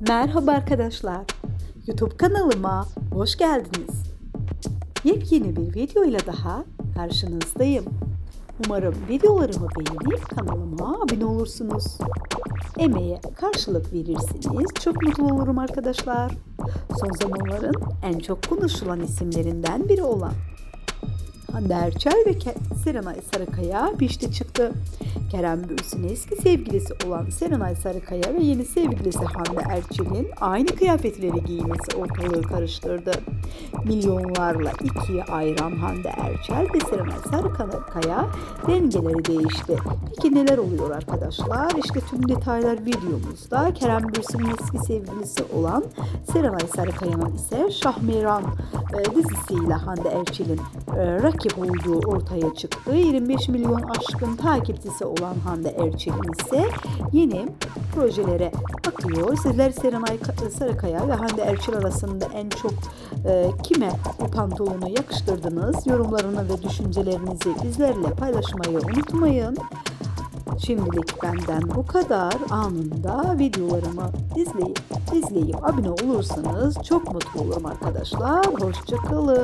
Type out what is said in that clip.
Merhaba arkadaşlar. YouTube kanalıma hoş geldiniz. Yepyeni bir video ile daha karşınızdayım. Umarım videolarımı beğenip kanalıma abone olursunuz. Emeğe karşılık verirsiniz. Çok mutlu olurum arkadaşlar. Son zamanların en çok konuşulan isimlerinden biri olan Hande Erçel ve Serenay Sarıkaya pişti çıktı. Kerem Bürsin'in eski sevgilisi olan Serenay Sarıkaya ve yeni sevgilisi Hande Erçel'in aynı kıyafetleri giymesi ortalığı karıştırdı. Milyonlarla ikiye ayıran Hande Erçel ve Serenay Sarıkaya dengeleri değişti. Peki neler oluyor arkadaşlar? İşte tüm detaylar videomuzda. Kerem Bürsin'in eski sevgilisi olan Serenay Sarıkaya'nın ise Şahmeran e, dizisiyle Hande Erçel'in e, rakip olduğu ortaya çıktı. 25 milyon aşkın takipçisi olan Hande Erçel'in ise yeni projelere bakıyor. Sizler Serenay Ka- Sarıkaya ve Hande Erçel arasında en çok e, kime bu pantolonu yakıştırdınız? Yorumlarını ve düşüncelerinizi bizlerle paylaşmayı unutmayın. Şimdilik benden bu kadar. Anında videolarımı izleyip izleyip abone olursanız çok mutlu olurum arkadaşlar. Hoşçakalın.